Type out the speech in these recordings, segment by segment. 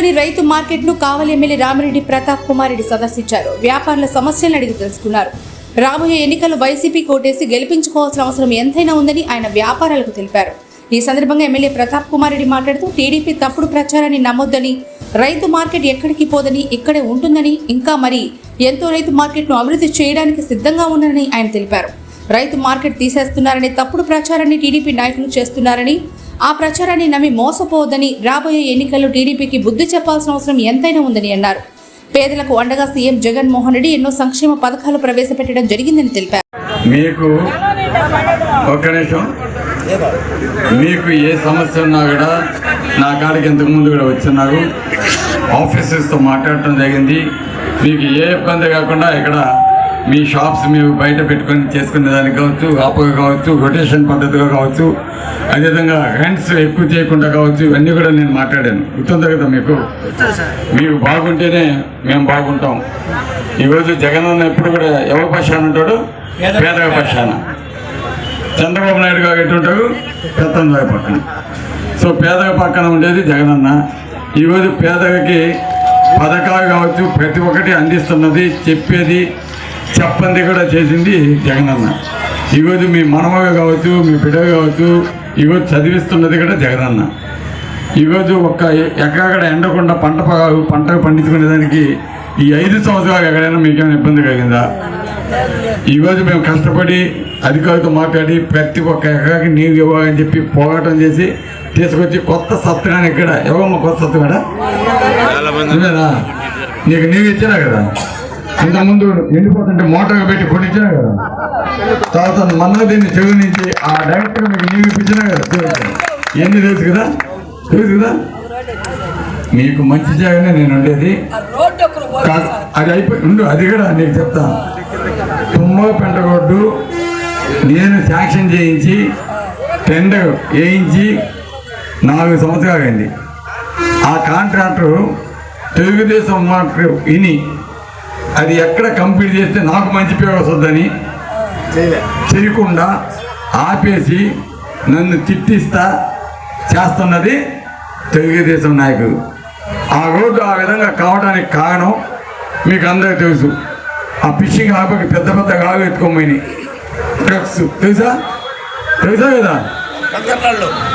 నగరంలోని రైతు మార్కెట్ను కావలి ఎమ్మెల్యే రామిరెడ్డి ప్రతాప్ కుమార్ రెడ్డి సందర్శించారు. వ్యాపారుల సమస్యలను అడిగి తెలుసుకున్నారు. రాబోయే ఎన్నికల్లో వైసీపీ కోటేసి గెలిపించుకోవాల్సిన అవసరం ఎంతైనా ఉందని ఆయన వ్యాపారాలకు తెలిపారు. ఈ సందర్భంగా ఎమ్మెల్యే ప్రతాప్ కుమార్ రెడ్డి మాట్లాడుతూ టీడీపీ తప్పుడు ప్రచారాన్ని నమ్మొద్దని రైతు మార్కెట్ ఎక్కడికి పోదని ఇక్కడే ఉంటుందని ఇంకా మరి ఎంతో రైతు మార్కెట్ను అభివృద్ధి చేయడానికి సిద్ధంగా ఉన్నారని ఆయన తెలిపారు. రైతు మార్కెట్ తీసేస్తున్నారనే తప్పుడు ప్రచారాన్ని టీడీపీ నాయకులు చేస్తున్నారని ఆ ప్రచారాన్ని నమ్మి మోసపోవద్దని రాబోయే ఎన్నికల్లో టీడీపీకి బుద్ధి చెప్పాల్సిన అవసరం ఎంతైనా ఉందని అన్నారు. పేదలకు అండగా సీఎం జగన్మోహన్ రెడ్డి ఎన్నో సంక్షేమ పథకాలు ప్రవేశపెట్టడం జరిగిందని తెలిపారు. మీకు ఒక్క నిమిషం. మీకు ఏ సమస్య ఉన్నా కూడా నా కాడికి ఇంతకు ముందు కూడా వచ్చిన్నారు ఆఫీసర్స్తో మాట్లాడటం జరిగింది. మీకు ఏ ఇబ్బంది కాకుండా ఇక్కడ మీ షాప్స్ మీరు బయట పెట్టుకొని చేసుకునే దానికి కావచ్చు ఆపగా కావచ్చు రొటేషన్ పద్ధతిగా కావచ్చు అదేవిధంగా రెంట్స్ ఎక్కువ చేయకుండా కావచ్చు ఇవన్నీ కూడా నేను మాట్లాడాను. గుర్తుంది కదా మీకు? మీకు బాగుంటేనే మేము బాగుంటాం. ఈరోజు జగన్ అన్న ఎప్పుడు కూడా ఎవరి పక్షాన ఉంటాడు? పేదల పక్షాన. చంద్రబాబు నాయుడు గారు ఎటుంటాడు పెత్తందారి పక్కన. సో పేదల పక్కన ఉండేది జగనన్న ఈరోజు పేదలకి పథకాలు కావచ్చు ప్రతి ఒక్కటి అందిస్తున్నది చెప్పేది చెప్పంది కూడా చేసింది జగనన్న. ఈరోజు మీ మనమగా కావచ్చు మీ బిడ్డగా కావచ్చు ఈరోజు చదివిస్తున్నది కూడా జగనన్న. ఈరోజు ఒక్క ఎక్కడెక్కడ ఎండకుండా పంట పంట పండించుకునేదానికి ఈ ఐదు సంవత్సరాలు ఎక్కడైనా మీకేమైనా ఇబ్బంది కలిగిందా? ఈరోజు మేము కష్టపడి అధికారులతో మాట్లాడి ప్రతి ఒక్క ఎకరాకి నీళ్ళు ఇవ్వాలని చెప్పి పోరాటం చేసి తీసుకొచ్చి కొత్త సత్తగానే ఇక్కడ ఎవరమ్మ కొత్త సత్తగాడ నువ్వేనా నీకు నీళ్ళు ఇచ్చినా కదా? ఇంతకుముందు ఎండిపోతుంటే మోటార్ పెట్టి కొట్టించినా కదా. తర్వాత మన్నా దీన్ని చెవి నుంచి ఆ డైరెక్ట్గా మీకు నీళ్ళు ఇప్పించినా కదా. ఎన్ని తెలుసు కదా? తెలుసు కదా? మీకు మంచి జాగానే నేను ఉండేది. అది అయిపోయి ఉండు అది కూడా నీకు చెప్తా. తుమ్మ పెంటగొడ్డు నేను శాంక్షన్ చేయించి టెండర్ వేయించి నాలుగు సంవత్సరాలు అయింది ఆ కాంట్రాక్టర్ తెలుగుదేశం మాట విని అది ఎక్కడ కంప్లీట్ చేస్తే నాకు మంచి పేరు వస్తుందని చేయకుండా ఆపేసి నన్ను తిట్టిస్తా చేస్తున్నది తెలుగుదేశం నాయకుడు. ఆ రోడ్డు ఆ విధంగా కావడానికి కారణం మీకు అందరికీ తెలుసు. ఆ ఫిషింగ్ హార్బర్కి పెద్ద పెద్ద గాలు ఎత్తుకోమని ట్రక్స్ తెలుసా? తెలుసా కదా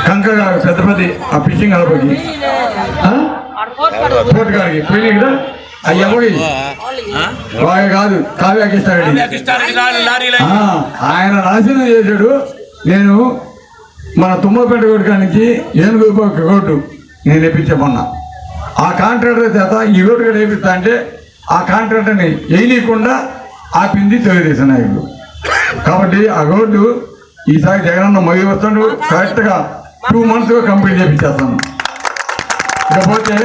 కంకర గారు పెద్ద పెద్ద ఆ ఫిషింగ్ హార్బర్కి. పోటు గారికి. పోయినాయి కదా? వాడు కాదు కావ్యాకిస్తాడు. ఆ, ఆయన నాశనం చేశాడు. నేను మన కాడి నుంచి ఏనుగు రోడ్డు నేను వేపించే మొన్న. ఆ కాంట్రాక్టర్ చేత ఈ కూడా వేపిస్తా అంటే ఆ కాంట్రాక్టర్ని వేయనీయకుండా ఆపింది తెలుగుదేశం నాయకుడు కాబట్టి ఆ రోడ్డు ఈసారి జగనన్న మొదలు వస్తాడు. కరెక్ట్గా టూ మంత్స్గా కంప్లీట్ చేపించేస్తాను. ఇకపోతే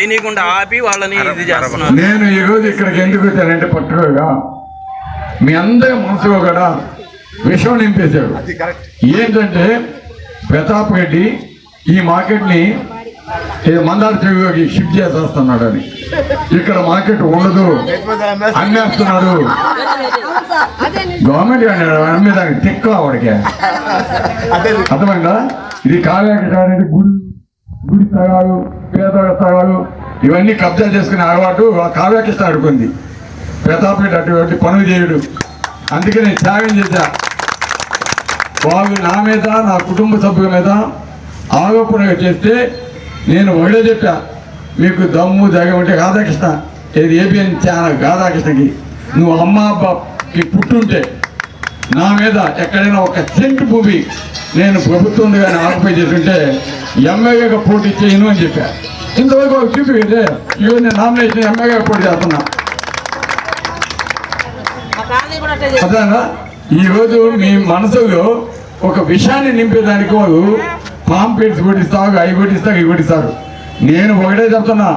ఏనీకుండా ఆపి వాళ్ళని ఇది చేస్తున్నారు నేను ఈరోజు ఇక్కడికి ఎందుకు వచ్చానంటే పట్టుకోగా మీ అందరి మనసులో కూడా విషం నింపేశాడు. ఏంటంటే ప్రతాప్ రెడ్డి ఈ మార్కెట్ని ఈ మందార చెవిలోకి షిఫ్ట్ చేసేస్తున్నాడు అని ఇక్కడ మార్కెట్ ఉండదు. అమ్మేస్తున్నాడు. గవర్నమెంట్ అన్నాడు అమ్మేదానికి తిక్క వాడికి అర్థమైందా? ఇది కావ్యాకి గుడి గుడి స్థలాలు పేద స్థలాలు ఇవన్నీ కబ్జా చేసుకునే అలవాటు ఆ కావ్యాకృష్ణ అడుకుంది అటువంటి పనులు చేయడు. అందుకే నేను త్యాగం చేశా. వాళ్ళు నా మీద నా కుటుంబ సభ్యుల మీద ఆరోపణ చేస్తే నేను ఒకటే చెప్పా మీకు దమ్ము జగం ఉంటే రాధాకృష్ణ ఇది ఏబిఎన్ ఛానల్ రాధాకృష్ణకి. నువ్వు అమ్మ అబ్బకి పుట్టుంటే నా మీద ఎక్కడైనా ఒక సెంట్ భూమి నేను ప్రభుత్వం కానీ ఆక్యుపై చేస్తుంటే ఎమ్మెల్యేగా పోటీ చేయను అని చెప్పా. ఇంతవరకు ఒక చూపి అయితే ఇవో నేను నామినేషన్ ఎమ్మెల్యేగా పోటీ చేస్తున్నా. అదేనా ఈరోజు మీ మనసులో ఒక విషయాన్ని నింపేదానికి వాళ్ళు పాంపేట్స్ కొట్టిస్తారు అవి కొట్టిస్తారు ఇవి కొట్టిస్తారు నేను ఒకటే చెప్తున్నా.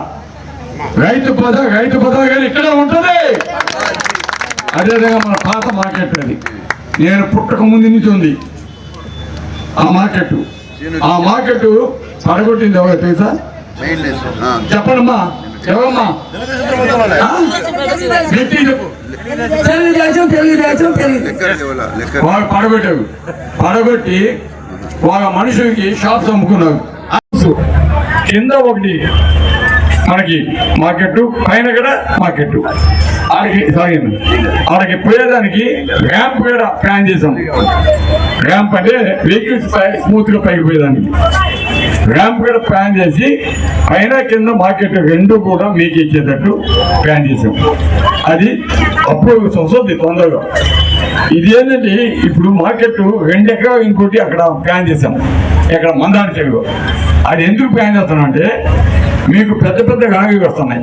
రైతు పద రైతు పద కానీ ఇక్కడే ఉంటుంది. అదేవిధంగా మన పాత మార్కెట్ అది. నేను పుట్టక ముందు నుంచి ఉంది ఆ మార్కెట్ ఆ మార్కెట్ పడగొట్టింది ఎవరో తెలుసా? చెప్పండమ్మా. ఎవరమ్మా? ఆ? గట్టి చెప్పు తెలుగుదేశం తెలుగుదేశం తెలుగు. వాళ్ళు పడగొట్టారు. పడగొట్టి వాళ్ళ మనుషులకి షాప్స్ అమ్ముకున్నారు. కింద ఒకటి. మనకి మార్కెట్ పైన కూడా మార్కెట్. ఆడికి సాగింది ఆడికి పోయేదానికి ర్యాంప్ కూడా ప్లాన్ చేసాం ర్యాంప్ అంటే వెహికల్స్ స్మూత్గా పైకి పోయేదానికి. ర్యాంప్ కూడా ప్లాన్ చేసి పైన కింద మార్కెట్ రెండు కూడా మీకు ఇచ్చేటట్టు ప్లాన్ చేసాం అది అప్పుడు వస్తుంది తొందరగా. ఇది ఏంటంటే ఇప్పుడు మార్కెట్ రెండు ఎకరా ఇంకోటి అక్కడ ప్లాన్ చేసాం ఇక్కడ మందాన చెరువు. అది ఎందుకు ప్లాన్ చేస్తానంటే అంటే మీకు పెద్ద పెద్ద గాలి వస్తున్నాయి.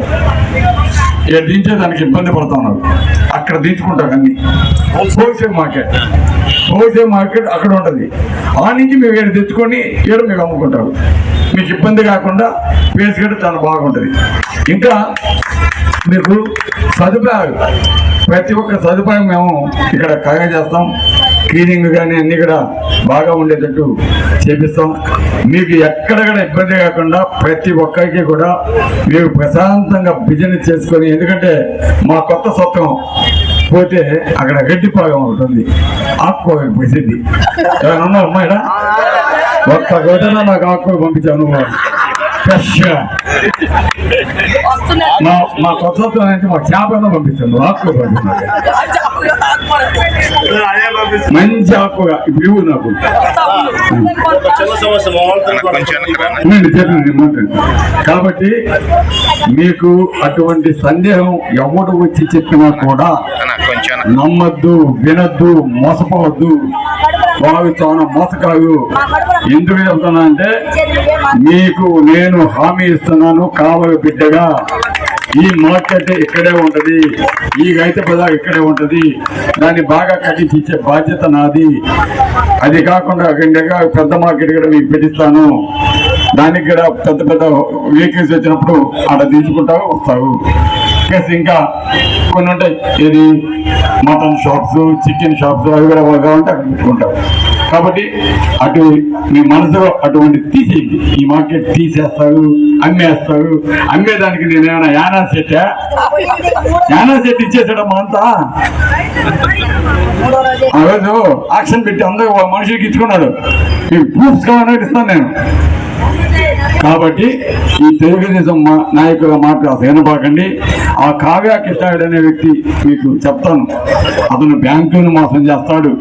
దించే దానికి ఇబ్బంది పడుతున్నారు అక్కడ దించుకుంటారు అన్ని. Wholesale market. హోల్సేల్ మార్కెట్ అక్కడ ఉంటుంది. ఆ నుంచి మేము ఇక్కడ తెచ్చుకొని ఇక్కడ మీకు అమ్ముకుంటారు. మీకు ఇబ్బంది కాకుండా ప్లేస్ గడ్డ చాలా బాగుంటుంది. ఇంకా మీకు సదుపాయాలు. ప్రతి ఒక్క సదుపాయం మేము ఇక్కడ కలగ చేస్తాం క్లీనింగ్ కానీ అన్ని కూడా బాగా ఉండేటట్టు చేపిస్తాం. మీకు ఎక్కడ కూడా ఇబ్బంది కాకుండా ప్రతి ఒక్కరికి కూడా మీరు ప్రశాంతంగా బిజినెస్ చేసుకొని ఎందుకంటే మా కొత్త సొత్తం పోతే అక్కడ గడ్డి పాగం ఉంటుంది ఆకుకో ప్రసిద్ధి ఉన్నారు అమ్మాయిడా ఒక్క గోదన నాకు ఆకుకో పంపించాను ఫ్రెష్గా. మా మా కొత్త అంటే మా చేపలను పంపిస్తాను ఆకుకో పంపిస్తాను మంచి ఆకుగా ఇప్పుడు ఇవ్వు నాకు చెప్పండి, కాబట్టి మీకు అటువంటి సందేహం ఎవడు వచ్చి చెప్పినా కూడా నమ్మద్దు వినద్దు మోసపోవద్దు బావి చాలా మోసకాదు ఎందుకు చెప్తున్నా అంటే మీకు నేను హామీ ఇస్తున్నాను కావలి బిడ్డగా. ఈ మార్కెట్ ఇక్కడే ఉంటది. ఈ రైతు బజార్ ఇక్కడే ఉంటది. దాన్ని బాగా కట్టించే బాధ్యత నాది. అది కాకుండా రెండుగా పెద్ద మార్కెట్ కూడా మీకు పెట్టిస్తాను. దానికి కూడా పెద్ద పెద్ద వెహికల్స్ వచ్చినప్పుడు అక్కడ దించుకుంటావు వస్తావు. ప్లస్ ఇంకా కొన్ని ఉంటాయి. ఇది మటన్ షాప్స్ చికెన్ షాప్స్ అవి కూడా కావాలంటే అక్కడ పెట్టుకుంటావు. కాబట్టి అటు మీ మనసులో అటువంటి తీసేయండి. ఈ మార్కెట్ తీసేస్తారు అమ్మేస్తారు. అమ్మేదానికి నేనేమైనా యానా సెట్టా? యానా సెట్ ఇచ్చేసాడమ్మా అంతా? ఆ రోజు ఆక్షన్ పెట్టి అందరూ ఒక మనిషికి ఇచ్చుకున్నాడు. ఈ ప్రూఫ్స్ కావాలని ఇస్తాను నేను. కాబట్టి ఈ తెలుగుదేశం మా- నాయకుల మాట అసలు వినబాకండి. ఆ కావ్య కృష్ణాయుడు అనే వ్యక్తి మీకు చెప్తాను. అతను బ్యాంకును మోసం చేస్తాడు.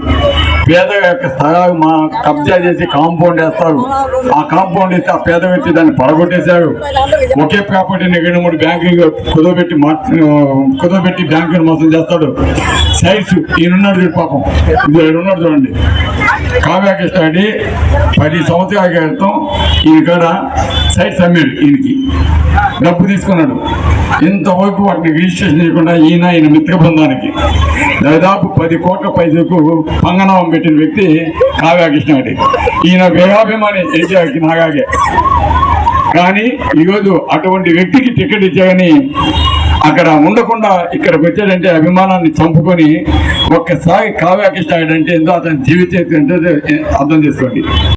పేద యొక్క స్థలాలు మా కబ్జా చేసి కాంపౌండ్ వేస్తారు. ఆ కాంపౌండ్ ఇస్తే ఆ పేద వ్యక్తి దాన్ని పడగొట్టేశారు. ఒకే ప్రాపర్టీని రెండు మూడు బ్యాంకులు కుదవబెట్టి మా కుదవబెట్టి బ్యాంకును మోసం చేస్తాడు. సైట్స్ ఈయనున్నాడు చూడు పాపం. ఇది ఈయనున్నాడు చూడండి. కావ్యాకృష్ణ రెడ్డి పది సంవత్సరాల క్రితం ఈయన కాడ సైట్స్ అమ్మాడు ఈయనకి. డబ్బు తీసుకున్నాడు. ఇంతవరకు వాటిని రిజిస్ట్రేషన్ చేయకుండా ఈయన ఈయన మిత్ర బృందానికి దాదాపు పది కోట్ల పైసలకు పంగనామం పెట్టిన వ్యక్తి కావ్య కృష్ణాడి ఈయన వేగాభిమాని ఎన్టీఆర్కి నాగాగే కానీ ఈరోజు అటువంటి వ్యక్తికి టికెట్ ఇచ్చాయని అక్కడ ఉండకుండా ఇక్కడికి వచ్చాడంటే అభిమానాన్ని చంపుకొని ఒక్కసారి కావ్యాకృష్ణ అంటే ఏందో అతని జీవితం ఏంటో అర్థం చేసుకోండి.